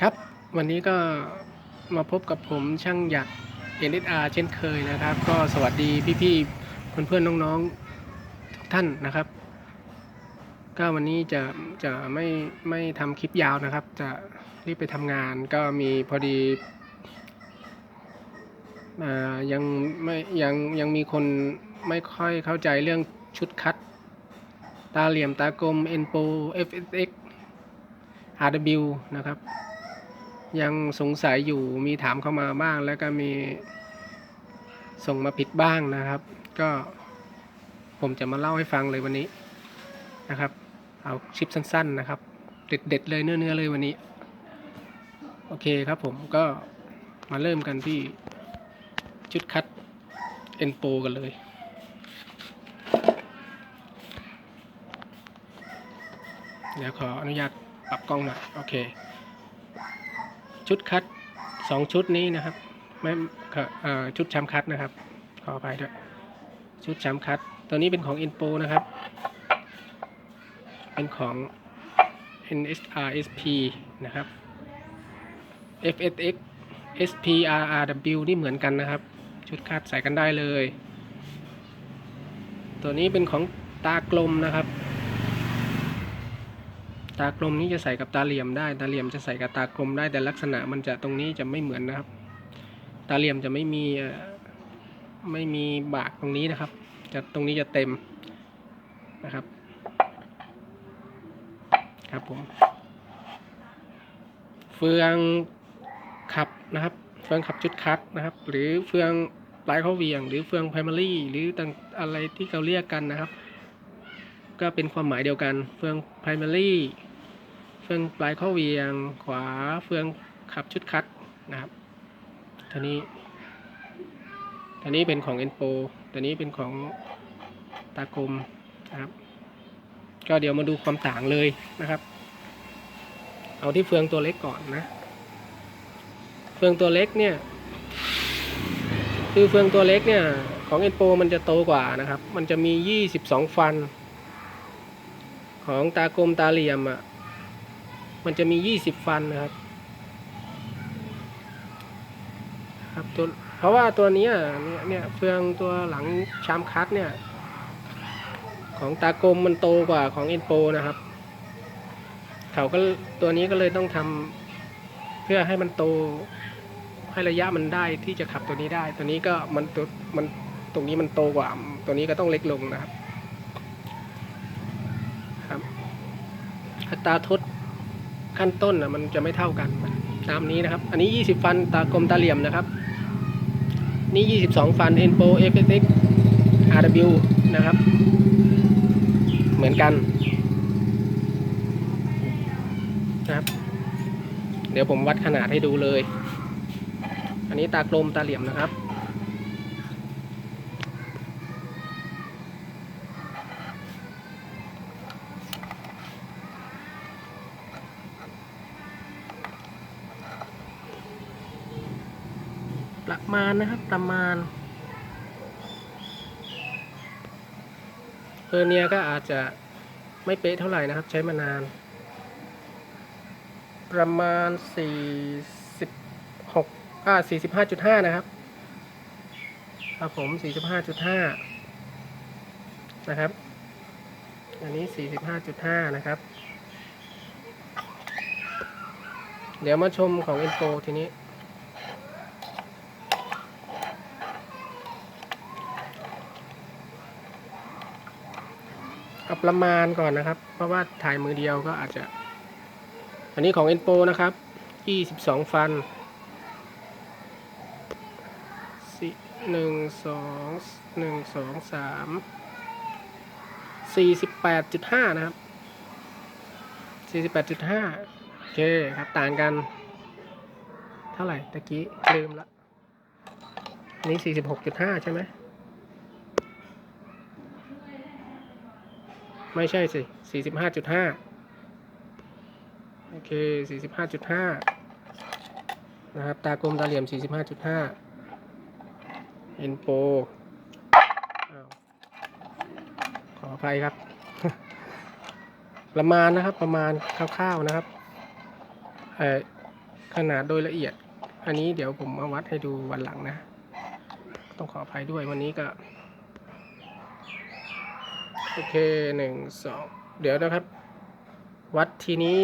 ครับ วันนี้ก็มาพบกับผมช่างหยัก NSR เช่นเคยนะครับ ก็สวัสดีพี่ๆเพื่อนๆน้องๆทุกท่านนะครับ ก็วันนี้จะจะไม่ไม่ทำคลิปยาวนะครับ จะรีบไปทำงานก็มีพอดีอยังไม่ยังยังมีคนไม่ค่อยเข้าใจเรื่องชุดคัด ตาเหลี่ยมตากลม Enpo FSX RW นะครับ ยังสงสัยอยู่มีถามเข้ามาบ้าง แล้วก็มีส่งมาผิดบ้างนะครับ ก็ผมจะมาเล่าให้ฟังเลยวันนี้นะครับ เอาคลิปสั้น ๆนะครับ เด็ดๆเลยเนื้อๆเลยวันนี้ โอเคครับผมก็มาเริ่มกันที่ชุดคัดเอ็นโปกันเลยเดี๋ยวขออนุญาตปรับกล้องหน่อยโอเค ชุดคัดสองชุดนี้นะครับไม่ขอเอ่อชุดแชมป์คัดนะครับ ขออภัยด้วยชุดแชมป์คัด ตัวนี้เป็นของ Info นะครับ เป็นของ NSRSP นะครับ FSX SPRRW นี่เหมือนกันนะครับ ชุดคัดใส่กันได้เลย ตัวนี้เป็นของตากลมนะครับ ตากลมนี้จะใส่กับตาเหลี่ยมได้ ตาเหลี่ยมจะใส่กับตากลมได้แต่ลักษณะมันจะตรงนี้จะไม่เหมือนนะครับ ตาเหลี่ยมจะไม่มีไม่มีบากตรงนี้นะครับ จะตรงนี้จะเต็มนะครับ ครับผม เฟืองขับนะครับ เฟืองขับชุดคัดนะครับ หรือเฟืองปลายเข้าเวียง หรือเฟือง primary หรือต่างอะไรที่เขาเรียกกันนะครับ ก็เป็นความหมายเดียวกัน เฟือง primary เฟืองปลายข้อเวียง ขวาเฟืองขับชุดคัดนะครับตัวนี้ตัวนี้เป็นของ Enpo ตัวนี้เป็นของตากลมนะครับ ก็เดี๋ยวมาดูความต่างเลยนะครับ เอาที่เฟืองตัวเล็กก่อนนะ เฟืองตัวเล็กเนี่ย คือเฟืองตัวเล็กเนี่ย ของ Enpo มันจะโตกว่านะครับ มันจะมี 22 ฟัน ของตากลมตาเหลี่ยมอะ มันจะมียี่สิบฟันนะครับ ครับตัวเพราะว่าตัวนี้เนี่ยเนี่ยเฟืองตัวหลังชามคัดเนี่ย ของตากลมมันโตกว่าของเอ็นโปนะครับ เขาก็ตัวนี้ก็เลยต้องทำเพื่อให้มันโตให้ระยะมันได้ที่จะขับตัวนี้ได้ ตัวนี้ก็มันตัวมันตรงนี้มันโตกว่า ตัวนี้ก็ต้องเล็กลงนะครับ ครับอัตราทด ขั้นต้นนะมันจะไม่เท่ากันตามนี้นะครับ อันนี้ 20 ฟันตากลมตาเหลี่ยมนะครับ นี่ 22 ฟัน Enpo FSX RW นะครับ เหมือนกันนะครับ เดี๋ยวผมวัดขนาดให้ดูเลย อันนี้ตากลมตาเหลี่ยมนะครับ มาณนะครับ ประมาณเฮอร์เนียก็อาจจะไม่เป๊ะเท่าไหร่นะครับ ใช้มานาน ประมาณ 46อ่า45.5 นะครับ ครับผม 45.5 นะครับ อันนี้ 45.5 นะครับ เดี๋ยวมาชมของ i n f o ทีนี้ เอาประมาณก่อนนะครับ เพราะว่าถ่ายมือเดียวก็อาจจะ อันนี้ของ Enpo นะครับ22ฟันสี่หนึ่งสองหนึ่งสองสามสี่สิบแปดจุดห้านะครับสี่สิบแปดจุดห้าโอเคครับต่างกัน เท่าไหร่ตะกี้ลืมละนี่สี่สิบหกจุดห้าใช่ไหม ไม่ใช่สิสี่สิบห้าจุดห้าโอเคสี่สิบห้าจุดห้านะครับ ตากลมตาเหลี่ยมสี่สิบห้าจุดห้าเอ็นโปขออภัยครับ ประมาณนะครับ ประมาณคร่าวๆนะครับเอ่อขนาดโดยละเอียด อันนี้เดี๋ยวผมมาวัดให้ดูวันหลังนะ ต้องขออภัยด้วยวันนี้ก็ โอเคหนึ่งสองเดี๋ยวนะครับ วัดทีนี้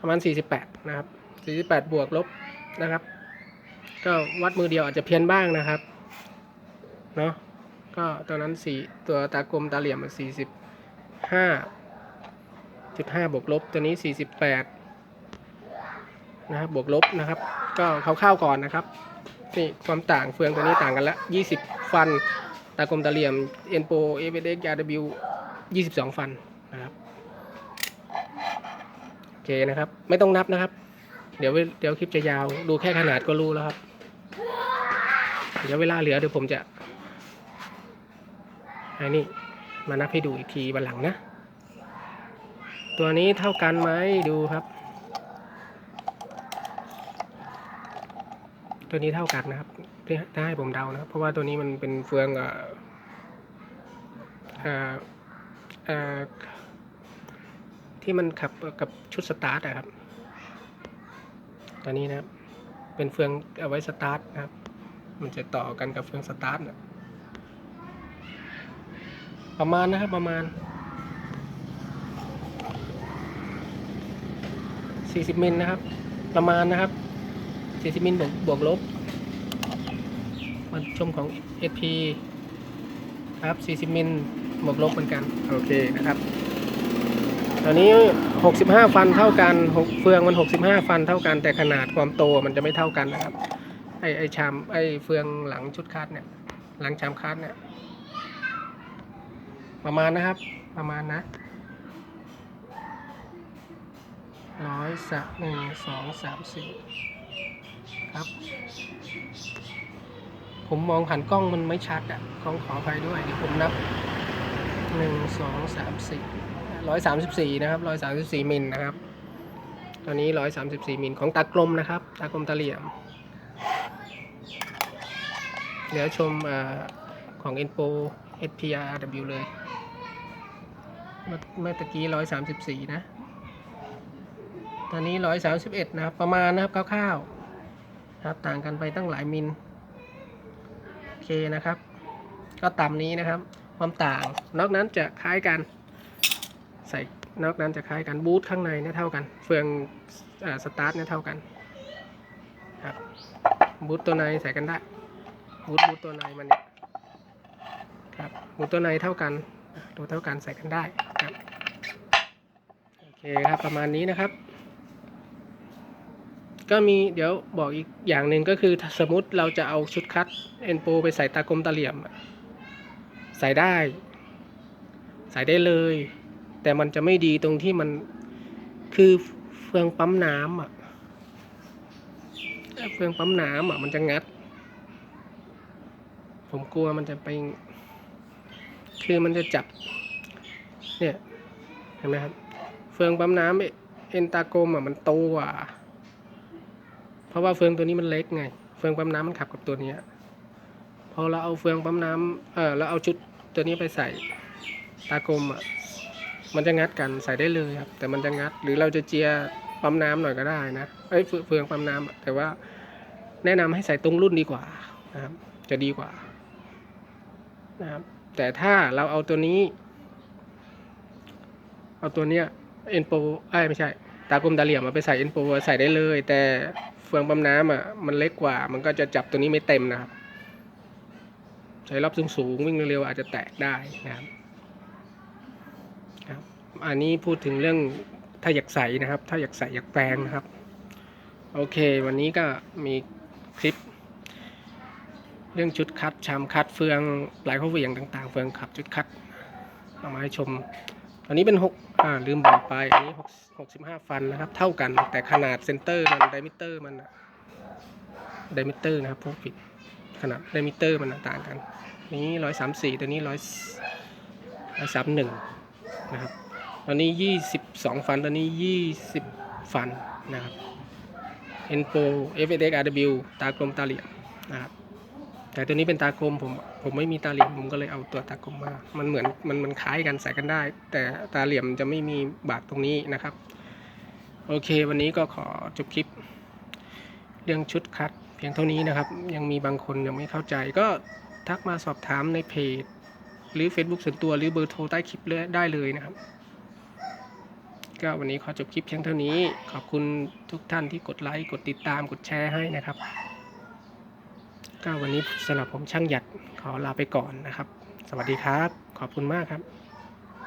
ประมาณ 48 นะครับ 48 บวกลบนะครับ ก็วัดมือเดียวอาจจะเพี้ยนบ้างนะครับ เนาะก็ตัวนั้นสี่ตัวตากลมตาเหลี่ยมมันสี่สิบห้าจุดห้าบวกลบตัวนี้สี่สิบแปดนะครับบวกลบนะครับ ก็คร่าวๆก่อนนะครับนี่ความต่างเฟืองตัวนี้ต่างกันละยี่สิบฟัน ตากลมตาเหลี่ยมเอ็นโปเอเวเด็กยาวิวยี่สิบสองฟันนะครับโอเคนะครับ ไม่ต้องนับนะครับ เดี๋ยวเวเดี๋ยวคลิปจะยาวดูแค่ขนาดก็รู้แล้วครับ เดี๋ยวเวลาเหลือเดี๋ยวผมจะไอ้นี่มานับให้ดูอีกทีวันหลังนะ ตัวนี้เท่ากันไหมดูครับ ตัวนี้เท่ากันนะครับถ้าให้ผมเดานะครับ เพราะว่าตัวนี้มันเป็นเฟืองอ่อเอ่อเอ่อที่มันขับกับชุดสตาร์ทอะครับ ตัวนี้นะครับ เป็นเฟืองเอาไว้สตาร์ทนะครับ มันจะต่อกันกับเฟืองสตาร์ทนะประมาณนะครับประมาณ 40มิลนะครับ ประมาณนะครับ 40มิลบวกบวกลบมาชมของ SP ครับ40มิลบวกลบเหมือนกัน โอเคนะครับตอนนี้ 65 ฟันเท่ากันหกเฟืองมัน 65 ฟันเท่ากันแต่ขนาดความโตมันจะไม่เท่ากันนะครับ ไอไอชามไอเฟืองหลังชุดคัดเนี่ย หลังชามคัดเนี่ย ประมาณนะครับ ประมาณนะร้อยสักหนึ่งสองสามสี่ ครับ ผมมองหันกล้องมันไม่ชัดอะกล้องขออภัยด้วย เดี๋ยวผมนับหนึ่งสองสามสี่ร้อยสามสิบสี่นะครับร้อยสามสิบสี่มิลนะครับ ตอนนี้ร้อยสามสิบสี่มิลของตากลมนะครับ ตากลมตาเหลี่ยม เดี๋ยวชมอของ Enpo SPRW เลยเมื่อเมื่อตะกี้ร้อยสามสิบสี่นะ ตอนนี้ร้อยสามสิบเอ็ดนะครับ ประมาณนะครับคร่าวๆ ครับ ต่างกันไปตั้งหลายมิลโอเคนะครับ ก็ตามนี้นะครับ ความต่าง นอกนั้นจะคล้ายกัน ใส่นอกนั้นจะคล้ายกันบูทข้างในเนี่ยเท่ากัน เฟืองอสตาร์ทเนี่ยเท่ากันครับบูทตัวในใส่กันได้บูทบูทตัวในมันเนี่ยครับบูทตัวในเท่ากันตัวเท่ากันใส่กันได้ครับโอเคครับประมาณนี้นะครับ ก็มีเดี๋ยวบอกอีกอย่างหนึ่งก็คือสมมติเราจะเอาชุดคัดเอ็นโปไปใส่ตากลมตาเหลี่ยม ใส่ได้ ใส่ได้เลย แต่มันจะไม่ดีตรงที่มันคือเฟืองปั๊มน้ำอะเฟืองปั๊มน้ำอะมันจะงัด ผมกลัวมันจะไป คือมันจะจับ เนี่ย เห็นไหมครับ เฟืองปั๊มน้ำเอ็นตากลมอะมันโตกว่า ราะว่าเฟืองตัวนี้มันเล็กไง เฟืองปั๊มน้ำมันขับกับตัวเนี้ยพอเราเอาเฟืองปั๊มน้ำเออเราเอาชุดตัวนี้ไปใส่ตากลมอะมันจะงัดกันใส่ได้เลยครับ แต่มันจะงัดหรือเราจะเจียปั๊มน้ำหน่อยก็ได้นะเอ้ยเฟืองปั๊มน้ำอะแต่ว่าแนะนำให้ใส่ตรงรุ่นดีกว่านะครับ จะดีกว่านะครับ แต่ถ้าเราเอาตัวนี้ เอาตัวเนี้ยเอ็นโปไอ้ไม่ใช่ ตากลมตาเหลี่ยมมาไปใส่เอ็นโปใส่ได้เลย แต่ เฟืองปั๊มน้ำอะมันเล็กกว่า มันก็จะจับตัวนี้ไม่เต็มนะครับ ใช้รอบสูงวิ่งเร็วๆอาจจะแตกได้นะครับครับ อันนี้พูดถึงเรื่องถ้าอยากใส่นะครับ ถ้าอยากใส่อยากแปลงนะครับ โอเค วันนี้ก็มีคลิป เรื่องชุดคัดชามคัดเฟืองปลายข้อเหวี่ยงต่าง ๆ เฟืองขับชุดคัดเอามาให้ชมอันนี้เป็นหกอ่าลืมบอกไป อันนี้หกหกสิบห้าฟันนะครับ เท่ากัน แต่ขนาดเซนเตอร์มันไดมิเตอร์มันอะไดมิเตอร์นะครับพวกผิดขนาดไดมิเตอร์มันต่างกัน นี้ร้อยสามสี่ตัวนี้ร้อยร้อยสามหนึ่งนะครับตอนนี้ยี่สิบสองฟันตอนนี้ยี่สิบฟันนะครับ e n p o f s x RW ตากลมตาเหลี่ยมนะครับ แต่ตัวนี้เป็นตากลมผมผมไม่มีตาเหลี่ยมผมก็เลยเอาตัวตากลมมา มันเหมือนมันมันคล้ายกันใส่กันได้ แต่ตาเหลี่ยมจะไม่มีบาดตรงนี้นะครับ โอเค วันนี้ก็ขอจบคลิป เรื่องชุดคัดเพียงเท่านี้นะครับ ยังมีบางคนยังไม่เข้าใจก็ทักมาสอบถามในเพจ หรือ Facebook ส่วนตัวหรือเบอร์โทรใต้คลิปเลยได้เลยนะครับ ก็วันนี้ขอจบคลิปเพียงเท่านี้ ขอบคุณทุกท่านที่กดไลค์กดติดตามกดแชร์ให้นะครับ ก็วันนี้สำหรับผมช่างหยัดขอลาไปก่อนนะครับ สวัสดีครับ ขอบคุณมากครับ